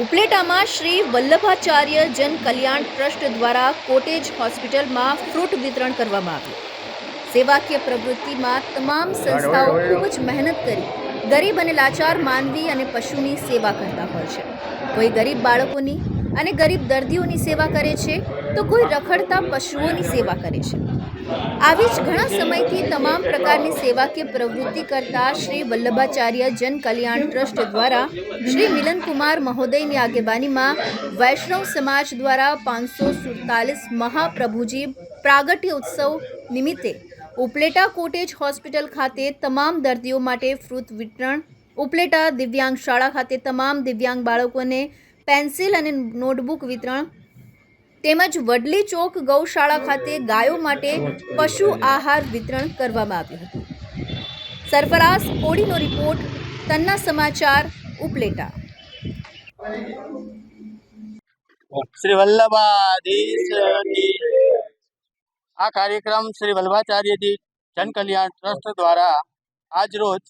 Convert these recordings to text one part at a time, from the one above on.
ઉપલેટામાં શ્રી વલ્લભાચાર્ય જન કલ્યાણ ટ્રસ્ટ દ્વારા કોટેજ હોસ્પિટલમાં ફ્રૂટ વિતરણ કરવામાં આવ્યું. સેવાકીય પ્રવૃત્તિમાં તમામ સંસ્થાઓ ખૂબ જ મહેનત કરી ગરીબ અને લાચાર માનવી અને પશુની સેવા કરતા હોય છે. કોઈ ગરીબ બાળકોની અને ગરીબ દર્દીઓની સેવા કરે છે, તો કોઈ રખડતા પશુઓની સેવા કરે છે. આવી જ ઘણા સમયથી તમામ પ્રકારની સેવાકીય પ્રવૃત્તિ કરતા શ્રી વલ્લભાચાર્ય જન કલ્યાણ ટ્રસ્ટ દ્વારા શ્રી મિલનકુમાર મહોદયની આગેવાનીમાં વૈષ્ણવ સમાજ દ્વારા પાંચસો સુડતાલીસ મહાપ્રભુજી પ્રાગટ્ય ઉત્સવ નિમિત્તે ઉપલેટા કોટેજ હોસ્પિટલ ખાતે તમામ દર્દીઓ માટે ફ્રૂટ વિતરણ, ઉપલેટા દિવ્યાંગ શાળા ખાતે તમામ દિવ્યાંગ બાળકોને પેન્સિલ અને નોટબુક વિતરણ તેમજ વડલી ચોક ગૌશાળા ખાતે ગાયો માટે પશુ આહાર વિતરણ કરવામાં આવ્યું હતું. સરફરાઝ કોડીનો રિપોર્ટ, તન્ના સમાચાર, ઉપલેટા. શ્રી વલ્લભાધીશ આ કાર્યક્રમ શ્રી વલ્લભાચાર્યજી જનકલ્યાણ ટ્રસ્ટ દ્વારા આજ રોજ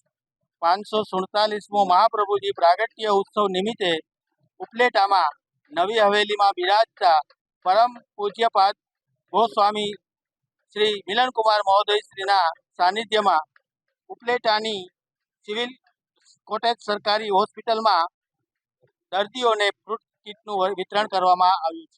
પાંચસો સુડતાલીસમો મહાપ્રભુજી પ્રાગટ્ય ઉત્સવ નિમિત્તે ઉપલેટામાં નવી હવેલીમાં બિરાજતા પરમ પૂજ્યપાદ ગોસ્વામી શ્રી મિલનકુમાર મહોદય શ્રીના સાનિધ્યમાં ઉપલેટાની સિવિલ કોટેજ સરકારી હોસ્પિટલમાં દર્દીઓને ફ્રૂટ કીટનું વિતરણ કરવામાં આવ્યું